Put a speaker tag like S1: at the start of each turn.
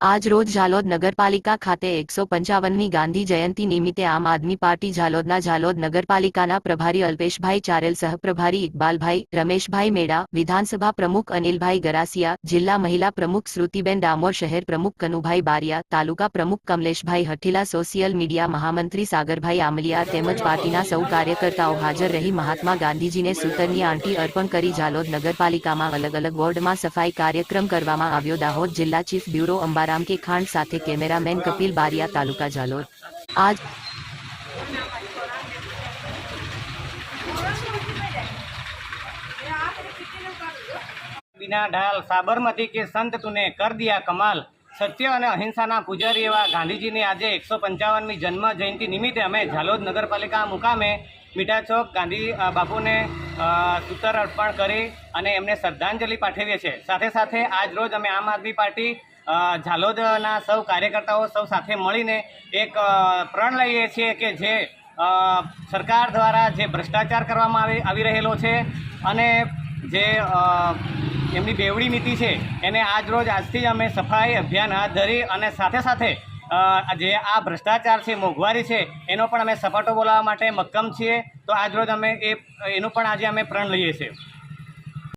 S1: આજ રોજ ઝાલોદ નગરપાલિકા ખાતે એકસો પંચાવનમી ગાંધી જયંતિ નિમિત્તે આમ આદમી પાર્ટી ઝાલોદના ઝાલોદ નગરપાલિકાના પ્રભારી અલ્પેશભાઈ ચારેલ, સહપ્રભારી ઇકબાલભાઈ, રમેશભાઈ મેડા, વિધાનસભા પ્રમુખ અનિલભાઈ ગરાસિયા, જિલ્લા મહિલા પ્રમુખ શ્રુતિબેન ડામોર, શહેર પ્રમુખ કનુભાઈ બારિયા, તાલુકા પ્રમુખ કમલેશભાઈ હઠીલા, સોશિયલ મીડિયા મહામંત્રી સાગરભાઈ આમલિયા તેમજ પાર્ટીના સૌ કાર્યકર્તાઓ હાજર રહી મહાત્મા ગાંધીજીને સૂતરની આંટી અર્પણ કરી ઝાલોદ નગરપાલિકામાં અલગ અલગ વોર્ડમાં સફાઈ કાર્યક્રમ કરવામાં આવ્યો. દાહોદ જિલ્લા ચીફ બ્યુરો અંબારામ આરામકી ખાંડ સાથે કેમેરામેન કપિલ બારિયા તાલુકા જાલોર આજ
S2: બીના ઢાલ સાબરમતી કે સંત તુને કર દિયા કમાલ સત્ય અને અહિંસાના પૂજારી એવા ગાંધીજીની આજે એકસો પંચાવનમી જન્મ જયંતિ નિમિત્તે અમે ઝાલોદ નગરપાલિકા મુકામે મીઠા ચોક ગાંધી બાપુને સૂતર અર્પણ કરી અને એમને શ્રદ્ધાંજલિ પાઠવીએ છીએ. સાથે સાથે આજ રોજ અમે આમ આદમી પાર્ટી ઝાલોદના સૌ કાર્યકર્તાઓ સૌ સાથે મળીને એક પ્રણ લઈએ છીએ કે જે સરકાર દ્વારા જે ભ્રષ્ટાચાર કરવામાં આવી રહેલો છે અને જે એમની બેવડી નીતિ છે, એને આજ રોજ આજથી જ અમે સફાઈ અભિયાન હાથ ધરી અને સાથે સાથે જે આ ભ્રષ્ટાચાર છે, મોંઘવારી છે, એનો પણ અમે સપાટો બોલાવવા માટે મક્કમ છીએ. તો આજ રોજ અમે એ, એનું પણ આજે અમે પ્રણ લઈએ છીએ.